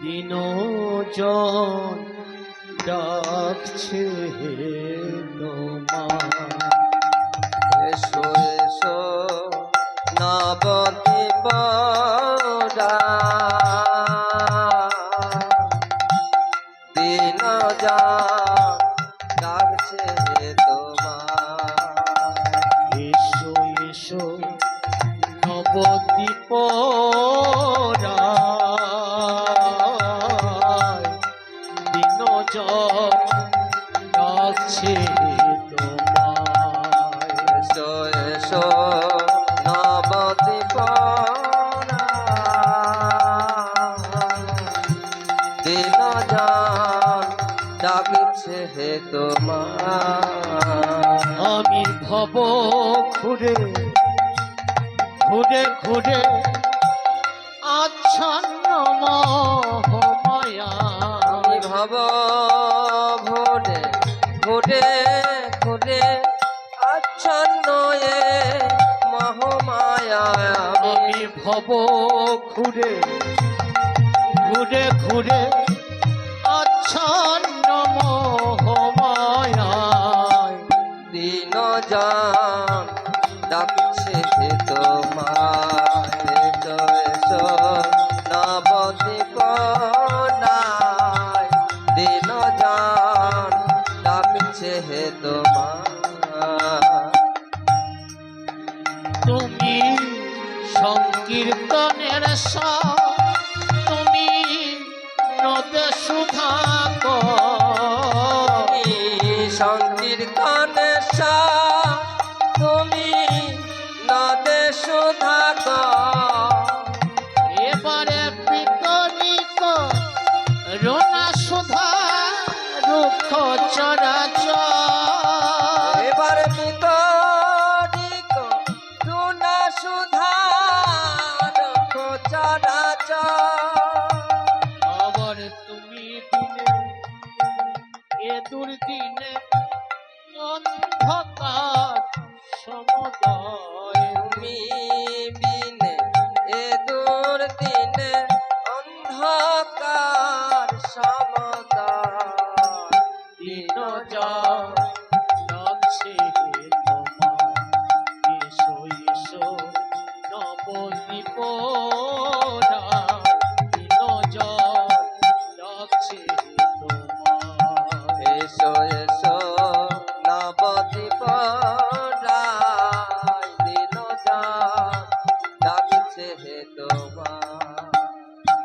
দিন জন ডাকছে তোমার এসো এসো না পরা ডাকছে তোমার এসো পরা দিন যা ডাকছে হে তোমার আমি ভব ঘুরে ঘুরে ঘুরে আচ্ছন্ন ভোরে ঘুরে আচ্ছন্ন এ মহমায়া আমি ভব ঘুরে ঘুরে ঘুরে আচ্ছন্ন মহামায়া দিন যান ডাকছে হে সংকীর্তনের স তুমি নদে সুধা তুমি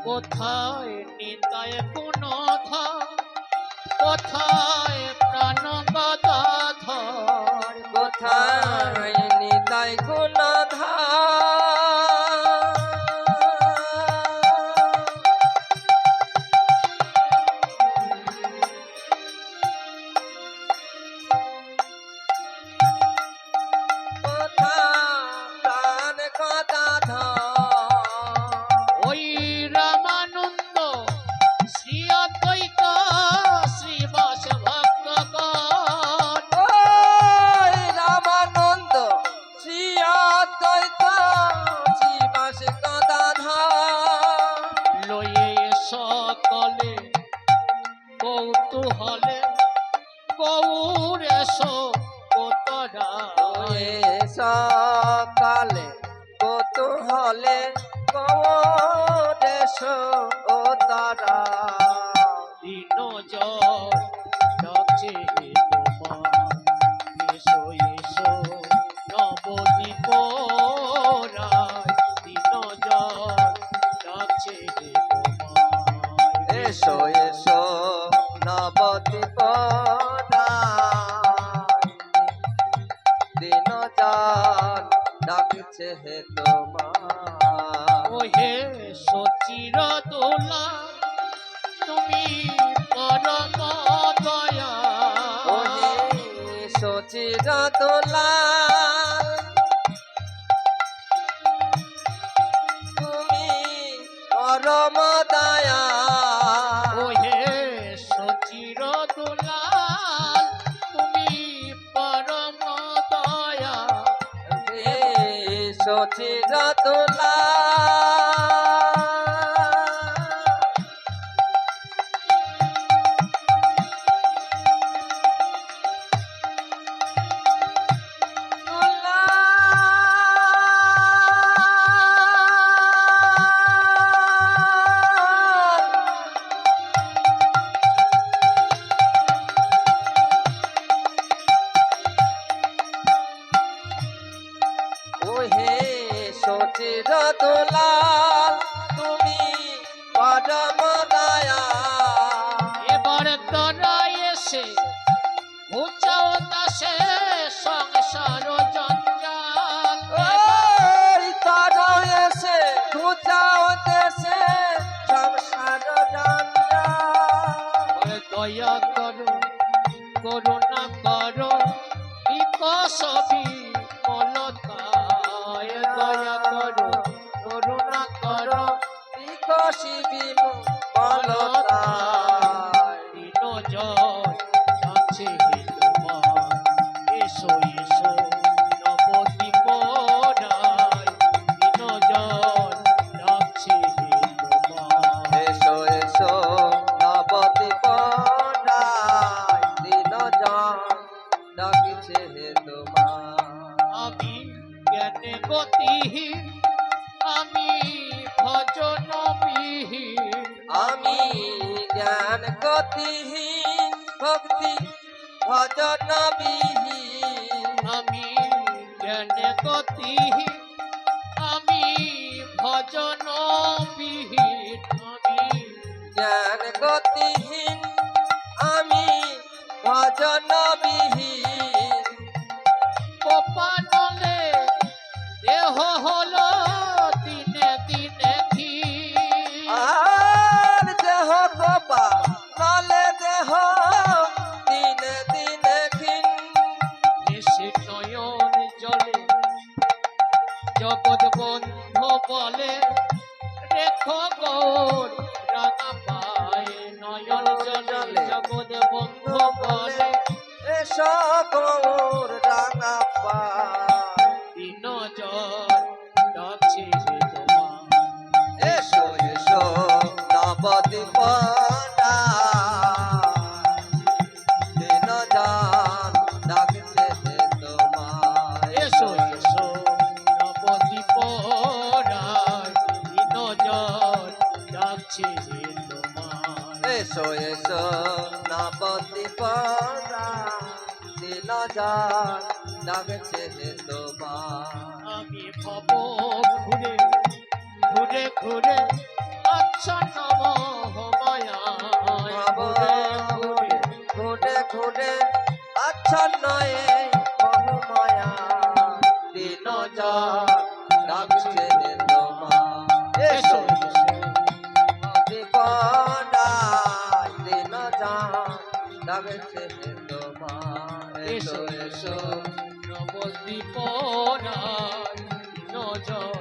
কোথায় নিতায় কোন কোথায় প্রাণ কৌতূহলে এসো কোতরা সকালে কৌতূহলে কমদেশ ও তারা দিন ডাকছে হে তোমার। ওহে সচির দোলা তুমি পরম দয়া। সচির দোলা তুমি পরম সচির চিরত লাল তুমি পরম দয়া। এবার তোরা এসে উঁচাও দাসে সংসার জঞ্জাল। তোরা এসে আসিবি মোর জ্ঞান গতিহীন ভক্তি ভজন বিহীন আমি জ্ঞান গতিহীন নাম চেনে তোমার। আমি ভব ঘুরে ঘুরে ঘুরে আচ্ছা নব হবায়া ঘুরে ঘুরে ঘুরে আচ্ছা যা নাম চেনে তোমার। এসো যা নাম মজা